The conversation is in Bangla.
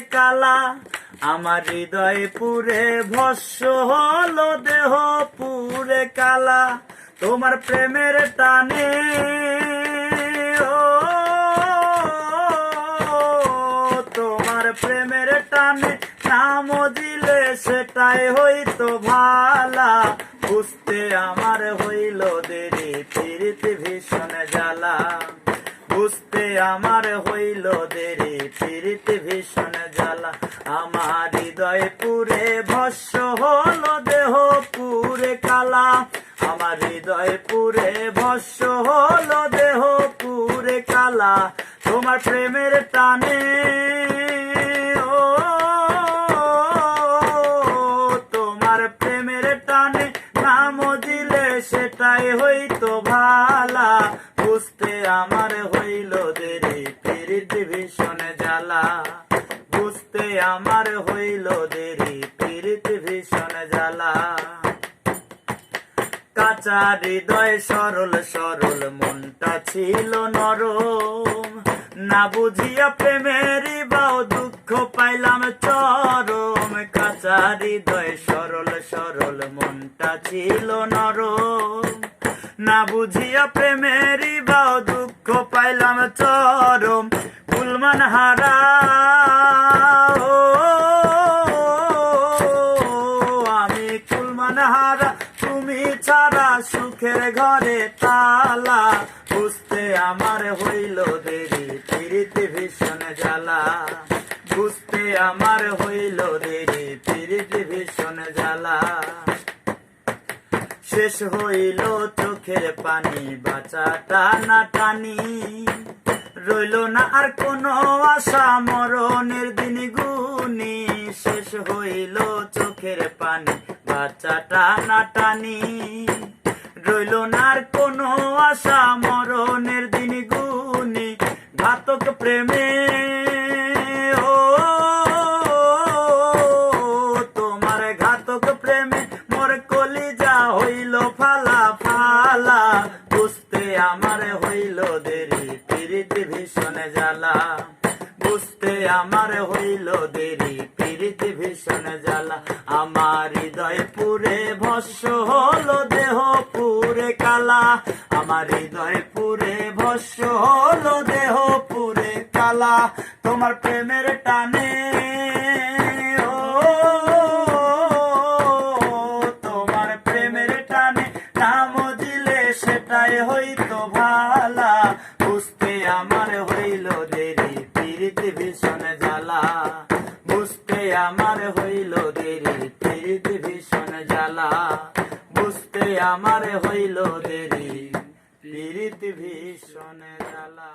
কালা। আমার হৃদয় পুরে ভস্য হলো দেহ পুরে কালা। তোমার প্রেমের টানে তোমার প্রেমের টানে নাম দিলে সেটাই হইতো ভালা। বুঝতে আমার হইল দেরি ফিরিতে ভীষণ জ্বালা। বুঝতে আমার হইল দেরি ফিরিতে ভীষণ আমার হৃদয় পুরে ভস্য হলো দেহ পুরে কালা। আমার হৃদয় পুরে ভস্য হলো দেহ পুরে কালা। তোমার প্রেমের টানে, ও, তোমার প্রেমের টানে নাম দিলে সেটাই হইতো ভালা। বুঝতে আমার হইল বুঝতে আমার হইল দেরি। ফিরিত ভীষণ জ্বালা। কাঁচা হৃদয় সরল সরল, মনটা ছিল নরম। না বুঝিয়া প্রেমেরই বাও দুঃখ পাইলাম চরম। কাঁচা হৃদয় সরল সরল, মনটা ছিল নরম। না বুঝিয়া প্রেমেরই বাও দুঃখ পাইলাম চরম। ফুলমান হারা ছাড়া সুখের ঘরে তালা। বুঝতে আমার হইল দেরি ফিরিতে ভীষণ জ্বালা। বুঝতে আমার হইল দেরি ফিরিতে ভীষণ জ্বালা। শেষ হইল চোখের পানি বাঁচা টানা টানি। রইল না আর কোনো আশা, মরণের দিন গুনি শেষ হইল চোখের পানি বাচ্চা টানা টানি রইল না আর কোনো আশা, মরণের দিন গুনি ঘাতক প্রেমে। ও, তোমার ঘাতক প্রেমে মোর কলিজা হইল ফালা ফালা। বুঝতে আমার হইল দেরি, পিরিতি ভীষণ জ্বালা। বুঝতে আমার হইল দেরি ভীষণ জ্বালা। আমার হৃদয় পুরে ভস্য হলো, দেহ পুরে কালা। আমার হৃদয় পুরে ভস্য হলো, দেহ পুরে কালা। তোমার প্রেমের টানে আমার হইল দেরি। পিরিতি ভীষণ জ্বালা বুঝতে আমার হইল দেরি। পিরিতি ভীষণ জ্বালা।